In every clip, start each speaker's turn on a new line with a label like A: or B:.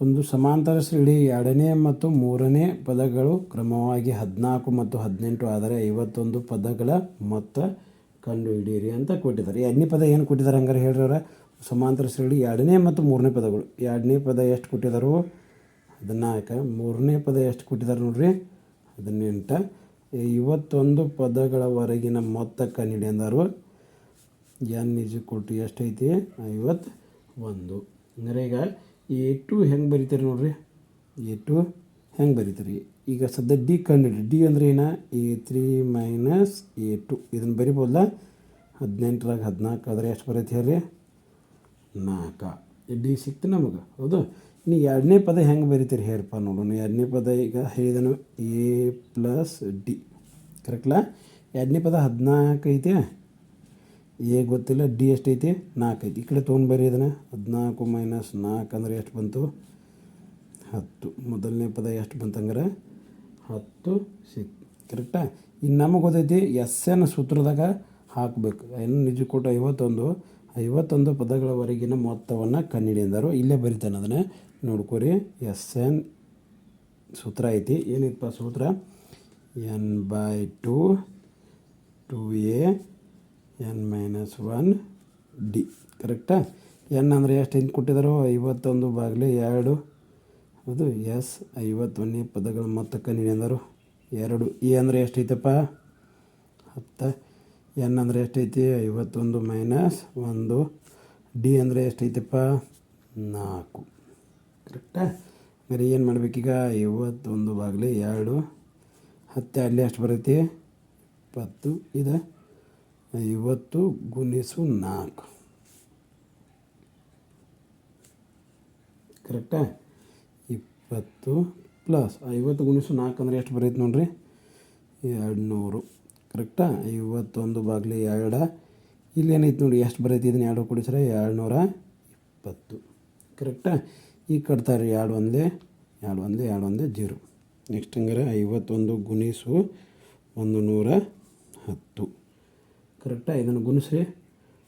A: ಒಂದು ಸಮಾಂತರ ಶ್ರೇಣಿ ಎರಡನೇ ಮತ್ತು ಮೂರನೇ ಪದಗಳು ಕ್ರಮವಾಗಿ ಹದಿನಾಲ್ಕು ಮತ್ತು ಹದಿನೆಂಟು, ಆದರೆ ಐವತ್ತೊಂದು ಪದಗಳ ಮೊತ್ತ ಕಂಡುಹಿಡಿಯಿರಿ ಅಂತ ಕೊಟ್ಟಿದ್ದಾರೆ. ಎರಡನೇ ಪದ ಏನು ಕೊಟ್ಟಿದ್ದಾರೆ ಹಂಗಾರೆ ಹೇಳಿರೋರೆ ಸಮಾಂತರ ಶ್ರೇಣಿ ಎರಡನೇ ಮತ್ತು ಮೂರನೇ ಪದಗಳು. ಎರಡನೇ ಪದ ಎಷ್ಟು ಕೊಟ್ಟಿದ್ದಾರೋ ಹದಿನಾಲ್ಕು. ಮೂರನೇ ಪದ ಎಷ್ಟು ಕೊಟ್ಟಿದ್ದಾರೆ ನೋಡ್ರಿ? ಹದಿನೆಂಟು. ಐವತ್ತೊಂದು ಪದಗಳವರೆಗಿನ ಮೊತ್ತ ಕಂಡುಹಿಡಿ ಅಂದರು. ಎನ್ ಈಜು ಕೊಟ್ಟು ಎಷ್ಟೈತಿ? ಐವತ್ತು ಒಂದು ಅಂದರೆ ಈಗ ಎ ಟು ಹೆಂಗೆ ಬರೀತಾರೆ ನೋಡ್ರಿ? ಎ ಟು ಹೆಂಗೆ ಬರೀತಾರೆ. ಈಗ ಸದ್ಯ ಡಿ ಕಂಡಿಡ್ರಿ. ಡಿ ಅಂದ್ರೆ ಏನ? A three minus A two. ಇದನ್ನು ಬರಿಬೋದಲ್ಲ? ಹದಿನೆಂಟರಾಗ ಹದಿನಾಲ್ಕು ಆದರೆ ಎಷ್ಟು ಬರೈತೆ ಹೇಳ್ರಿ? ನಾಲ್ಕು. ಡಿ ಸಿಕ್ತು ನಮಗೆ. ಹೌದು? ಇನ್ನು ಎರಡನೇ ಪದ ಹೆಂಗೆ ಬರೀತೀರಿ ಹೇಳಪ್ಪ ನೋಡೋಣ. ಎರಡನೇ ಪದ ಈಗ ಹೇಳಿದನು ಎ ಪ್ಲಸ್ ಡಿ. ಕರೆಕ್ಟ್ಲಾ? ಎರಡನೇ ಪದ ಹದಿನಾಲ್ಕು ಐತೆ? ಎ ಗೊತ್ತಿಲ್ಲ, ಡಿ ಎಷ್ಟು ಐತಿ? ನಾಲ್ಕು ಐತಿ. ಈ ಕಡೆ ತೊಗೊಂಡು ಬರೀ ಅದನ್ನು ಹದಿನಾಲ್ಕು ಮೈನಸ್ ನಾಲ್ಕು ಅಂದ್ರೆ ಎಷ್ಟು ಬಂತು? ಹತ್ತು. ಮೊದಲನೇ ಪದ ಎಷ್ಟು ಬಂತಂದ್ರೆ ಹತ್ತು ಸಿಕ್ ಕರೆಕ್ಟಾ ಇನ್ನು ನಮಗೆ ಗೊತ್ತೈತಿ ಎಸ್ ಎನ್ ಸೂತ್ರದಾಗ ಹಾಕಬೇಕು. ಏನು ನಿಜ ಕೊಟ್ಟು ಐವತ್ತೊಂದು. ಐವತ್ತೊಂದು ಪದಗಳವರೆಗಿನ ಮೊತ್ತವನ್ನು ಕನ್ನಡಿಯಿಂದರು ಇಲ್ಲೇ ಬರಿತಾನೆ ಅದನ್ನು. ನೋಡ್ಕೊರಿ ಎಸ್ ಎನ್ ಸೂತ್ರ ಐತಿ. ಏನಿತ್ತಪ್ಪ ಸೂತ್ರ? N by two A minus one D ಕರೆಕ್ಟಾ ಎನ್ ಅಂದರೆ ಎಷ್ಟು ಹೆಂಗೆ ಕೊಟ್ಟಿದ್ದಾರೋ ಐವತ್ತೊಂದು ಬಾಗಿಲು ಎರಡು. ಅದು ಎಸ್ ಐವತ್ತೊಂದನೇ ಪದಗಳ ಮೊತ್ತ ನೀನೆಂದರು ಎರಡು ಎ ಅಂದರೆ ಎಷ್ಟೈತಪ್ಪ ಹತ್ತ. ಎನ್ ಅಂದರೆ ಎಷ್ಟೈತಿ ಐವತ್ತೊಂದು ಮೈನಸ್ ಒಂದು ಡಿ ಅಂದರೆ ಎಷ್ಟೈತಪ್ಪ ನಾಲ್ಕು. ಕರೆಕ್ಟಾ ಅಂದರೆ ಏನು ಮಾಡಬೇಕೀಗ? ಐವತ್ತೊಂದು ಬಾಗಿಲು ಎರಡು. ಹತ್ತೆ ಅಲ್ಲಿ ಎಷ್ಟು ಬರುತ್ತೆ ಇಪ್ಪತ್ತು. ಇದು ಐವತ್ತು ಗುಣಿಸು ನಾಲ್ಕು. ಕರೆಕ್ಟಾ ಇಪ್ಪತ್ತು ಪ್ಲಸ್ ಐವತ್ತು ಗುಣಿಸು ನಾಲ್ಕು ಅಂದರೆ ಎಷ್ಟು ಬರೈತೆ ನೋಡ್ರಿ? ಎರಡು ನೂರು ಕರೆಕ್ಟಾ ಐವತ್ತೊಂದು ಬಾಗಿಲು ಎರಡು. ಇಲ್ಲಿ ಏನೈತೆ ನೋಡಿ, ಎಷ್ಟು ಬರೈತೆ ಇದನ್ನ ಎರಡು ಕೊಡಿಸ್ರ ಎರಡು ನೂರ ಇಪ್ಪತ್ತು ಕರೆಕ್ಟಾ ಈಗ ಕಟ್ತಾರೆ ಎರಡು ಒಂದೇ ಎರಡು ಒಂದೇ ಎರಡು ಒಂದೇ ಜೀರೋ. ನೆಕ್ಸ್ಟ್ ಹಂಗಾರೆ ಐವತ್ತೊಂದು ಗುಣಿಸು ಒಂದು ನೂರ ಹತ್ತು. ಕರೆಕ್ಟಾ ಇದನ್ನು ಗುಣಿಸ್ರಿ.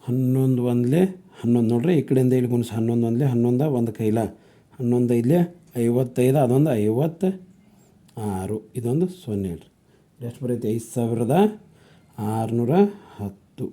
A: ಹನ್ನೊಂದು ಒಂದಲೇ ಹನ್ನೊಂದು ನೋಡ್ರಿ, ಈ ಕಡೆಯಿಂದ ಇಲ್ಲಿ ಗುಣಿಸಿ ಹನ್ನೊಂದು ಒಂದಲೇ ಹನ್ನೊಂದು ಒಂದು ಕೈಲ. ಹನ್ನೊಂದು ಐದಲೇ ಐವತ್ತೈದು, ಅದೊಂದು ಐವತ್ತು ಆರು ಇದೊಂದು ಸೊನ್ನೆ ಹೇಳ್ರಿ. ಎಷ್ಟು ಬರೈತಿ, ಐದು ಸಾವಿರದ ಆರುನೂರ ಹತ್ತು.